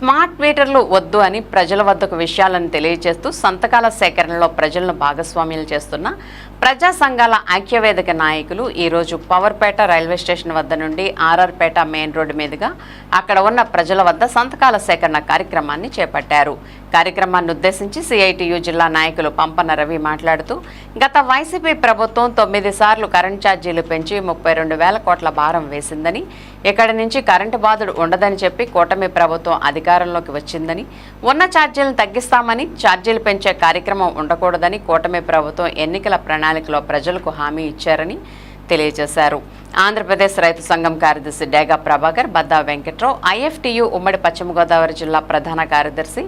Smart మీటర్లు వద్దు అని ప్రజల వద్దకు విషయాలను తెలియజేస్తూ సంతకాల సేకరణలో ప్రజలను భాగస్వామ్యం చేస్తున్న ప్రజా సంఘాల ఐక్యవేదిక నాయకులు ఈరోజు పవర్పేట రైల్వే స్టేషన్ వద్ద నుండి ఆర్ఆర్పేట మెయిన్ రోడ్డు మీదుగా అక్కడ ఉన్న ప్రజల వద్ద సంతకాల సేకరణ కార్యక్రమాన్ని చేపట్టారు. కార్యక్రమాన్ని ఉద్దేశించి సిఐటియు జిల్లా నాయకులు పంపన రవి మాట్లాడుతూ గత వైసీపీ ప్రభుత్వం తొమ్మిది సార్లు కరెంట్ ఛార్జీలు పెంచి ముప్పై రెండు వేల కోట్ల భారం వేసిందని ఇక్కడి నుంచి కరెంటు బాధుడు ఉండదని చెప్పి కూటమి ప్రభుత్వం అధికారంలోకి వచ్చిందని ఉన్న ఛార్జీలను తగ్గిస్తామని ఛార్జీలు పెంచే కార్యక్రమం ఉండకూడదని కూటమి ప్రభుత్వం ఎన్నికల ప్రణాళికలో ప్రజలకు హామీ ఇచ్చారని తెలియజేశారు. ఆంధ్రప్రదేశ్ రైతు సంఘం కార్యదర్శి డేగా ప్రభాకర్ బద్దా వెంకట్రావు ఐఎఫ్టియు ఉమ్మడి పశ్చిమ గోదావరి జిల్లా ప్రధాన కార్యదర్శి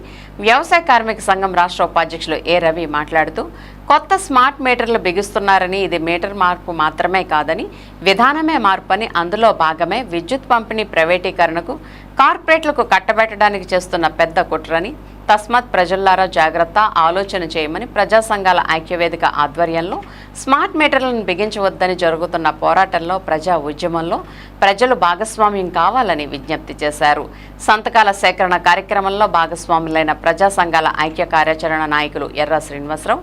వ్యవసాయ కార్మిక సంఘం రాష్ట్ర ఉపాధ్యక్షులు ఏ రవి మాట్లాడుతూ కొత్త స్మార్ట్ మీటర్లు బిగుస్తున్నారని ఇది మీటర్ మార్పు మాత్రమే కాదని విధానమే మార్పు అని అందులో భాగమే విద్యుత్ పంపిణీ ప్రైవేటీకరణకు కార్పొరేట్లకు కట్టబెట్టడానికి చేస్తున్న పెద్ద కుట్రని తస్మాత్ ప్రజల్లారా జాగ్రత్త ఆలోచన చేయమని ప్రజా సంఘాల ఐక్యవేదిక ఆధ్వర్యంలో స్మార్ట్ మీటర్లను బిగించవద్దని జరుగుతున్న పోరాటంలో ప్రజా ఉద్యమంలో ప్రజలు భాగస్వామ్యం కావాలని విజ్ఞప్తి చేశారు. సంతకాల సేకరణ కార్యక్రమంలో భాగస్వాములైన ప్రజా సంఘాల ఐక్య కార్యాచరణ నాయకులు ఎర్ర శ్రీనివాసరావు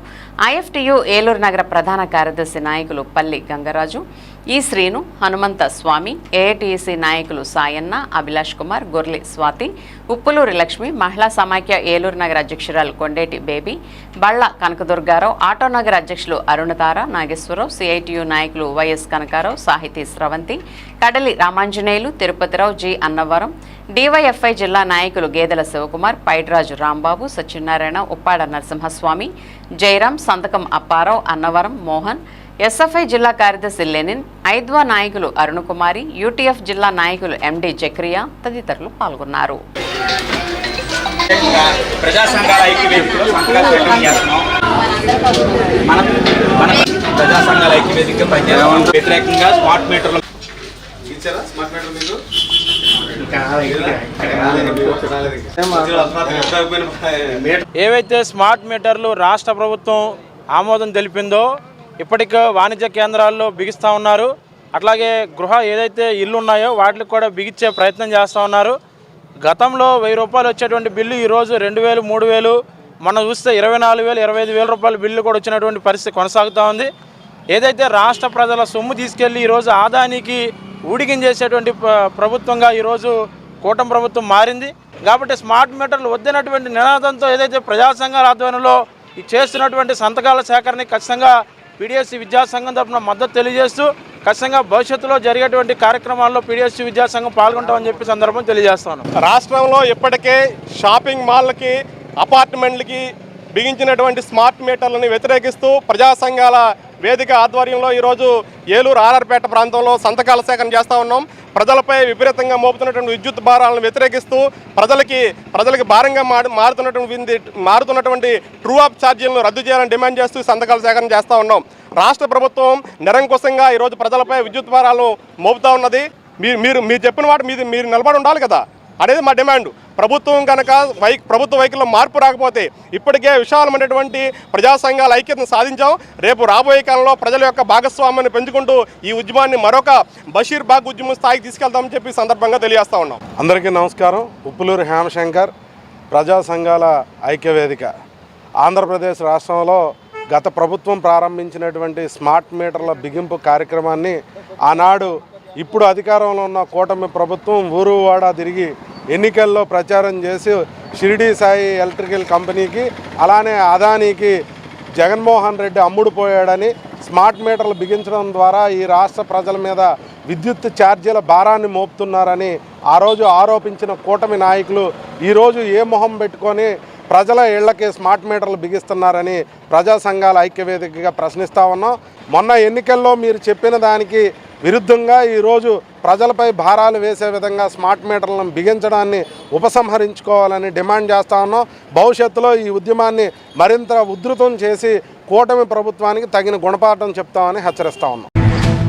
ఐఎఫ్టియు ఏలూరు నగర ప్రధాన కార్యదర్శి నాయకులు పల్లి గంగరాజు ఈ శ్రీను హనుమంత స్వామి ఏఐటిసి నాయకులు సాయన్న అభిలాష్ కుమార్ గొర్లి స్వాతి ఉప్పులూరి లక్ష్మి మహిళా సమాఖ్య ఏలూరు నగర అధ్యక్షురాలు కొండేటి బేబీ బళ్ళ కనకదుర్గారావు ఆటో నగర అధ్యక్షులు అరుణతార నాగేశ్వరరావు సిఐటియు నాయకులు Y S Kanakarao Sahithi Sravanthi Kadali Ramanjaneyulu Tirupathirao G Annavaram DYFI జిల్లా నాయకులు గేదెల శివకుమార్ పైడ్రాజు రాంబాబు సత్యనారాయణ ఉప్పాడ నరసింహస్వామి జయరాం సంతకం అప్పారావు అన్నవరం మోహన్ ఎస్ఎఫ్ఐ జిల్లా కార్యదర్శి లెనిన్ ఐద్వా నాయకులు అరుణకుమారి యూటీఎఫ్ జిల్లా నాయకులు ఎండి చక్రియా తదితరులు పాల్గొన్నారు. వ్యతిరేకంగా స్మార్ట్ మీటర్లు స్మార్ట్ మీటర్ ఏవైతే స్మార్ట్ మీటర్లు రాష్ట్ర ప్రభుత్వం ఆమోదం తెలిపిందో ఇప్పటికే వాణిజ్య కేంద్రాల్లో బిగిస్తూ ఉన్నారు. అట్లాగే గృహ ఏదైతే ఇల్లు ఉన్నాయో వాటికి కూడా బిగించే ప్రయత్నం చేస్తూ ఉన్నారు. గతంలో వెయ్యి రూపాయలు వచ్చేటువంటి బిల్లు ఈరోజు రెండు వేలు మూడు వేలు మనం చూస్తే ఇరవై నాలుగు వేలు ఇరవై ఐదు వేల రూపాయల బిల్లు కూడా వచ్చినటువంటి పరిస్థితి కొనసాగుతూ ఉంది. ఏదైతే రాష్ట్ర ప్రజల సొమ్ము తీసుకెళ్ళి ఈరోజు ఆదాయానికి ఊడిగించేసేటువంటి ప్రభుత్వంగా ఈరోజు కూటమి ప్రభుత్వం మారింది. కాబట్టి స్మార్ట్ మీటర్లు వద్దనటువంటి నినాదంతో ఏదైతే ప్రజా సంఘాల ఆధ్వర్యంలో చేస్తున్నటువంటి సంతకాల సేకరణకి ఖచ్చితంగా పీడిఎస్సి విద్యాసంఘం తరఫున మద్దతు తెలియజేస్తూ ఖచ్చితంగా భవిష్యత్తులో జరిగేటువంటి కార్యక్రమాల్లో పీడిఎస్సి విద్యాసంఘం పాల్గొంటామని చెప్పి సందర్భం తెలియజేస్తాను. రాష్ట్రంలో ఇప్పటికే షాపింగ్ మాల్కి అపార్ట్మెంట్లకి బిగించినటువంటి స్మార్ట్ మీటర్లను వ్యతిరేకిస్తూ ప్రజా సంఘాల వేదిక ఆధ్వర్యంలో ఈరోజు ఏలూరు ఆర్ఆర్పేట ప్రాంతంలో సంతకాల సేకరణ చేస్తూ ఉన్నాం. ప్రజలపై విపరీతంగా మోపుతున్నటువంటి విద్యుత్ భారాలను వ్యతిరేకిస్తూ ప్రజలకి ప్రజలకి భారంగా మారు మారుతున్నటువంటి మారుతున్నటువంటి ట్రూ ఆఫ్ ఛార్జీలను రద్దు చేయాలని డిమాండ్ చేస్తూ సంతకాల సేకరణ చేస్తూ ఉన్నాం. రాష్ట్ర ప్రభుత్వం నిరంకుశంగా ఈరోజు ప్రజలపై విద్యుత్ భారాలను మోపుతా ఉన్నది. మీరు మీరు మీరు చెప్పిన వాటి మీద మీరు నిలబడి ఉండాలి కదా. అనేది మా డిమాండ్. ప్రభుత్వం కనుక వై ప్రభుత్వ వైఖరిలో మార్పు రాకపోతే ఇప్పటికే విశాలమైనటువంటి ప్రజా సంఘాల ఐక్యతను సాధించాం. రేపు రాబోయే కాలంలో ప్రజల యొక్క భాగస్వామ్యాన్ని పెంచుకుంటూ ఈ ఉద్యమాన్ని మరొక బషీర్ బాగ్ ఉద్యమం స్థాయికి తీసుకెళ్తామని చెప్పి సందర్భంగా తెలియజేస్తా ఉన్నాం. అందరికీ నమస్కారం. ఉప్పులూరు హేమశంకర్ ప్రజా సంఘాల ఐక్యవేదిక. ఆంధ్రప్రదేశ్ రాష్ట్రంలో గత ప్రభుత్వం ప్రారంభించినటువంటి స్మార్ట్ మీటర్ల బిగింపు కార్యక్రమాన్ని ఆనాడు ఇప్పుడు అధికారంలో ఉన్న కూటమి ప్రభుత్వం ఊరు వాడ తిరిగి ఎన్నికల్లో ప్రచారం చేసి షిరిడి సాయి ఎలక్ట్రికల్ కంపెనీకి అలానే అదానీకి జగన్మోహన్ రెడ్డి అమ్ముడు పోయాడని స్మార్ట్ మీటర్లు బిగించడం ద్వారా ఈ రాష్ట్ర ప్రజల మీద విద్యుత్ ఛార్జీల భారాన్ని మోపుతున్నారని ఆ రోజు ఆరోపించిన కూటమి నాయకులు ఈరోజు ఏ మొహం పెట్టుకొని ప్రజల ఇళ్ళకి స్మార్ట్ మీటర్లు బిగిస్తున్నారని ప్రజా సంఘాల ఐక్యవేదికగా ప్రశ్నిస్తా ఉన్నాం. మొన్న ఎన్నికల్లో మీరు చెప్పిన దానికి విరుద్ధంగా ఈరోజు ప్రజలపై భారాలు వేసే విధంగా స్మార్ట్ మీటర్లను బిగించడాన్ని ఉపసంహరించుకోవాలని డిమాండ్ చేస్తా ఉన్నాం. భవిష్యత్తులో ఈ ఉద్యమాన్ని మరింత ఉధృతం చేసి కూటమి ప్రభుత్వానికి తగిన గుణపాఠం చెప్తామని హెచ్చరిస్తా ఉన్నాం.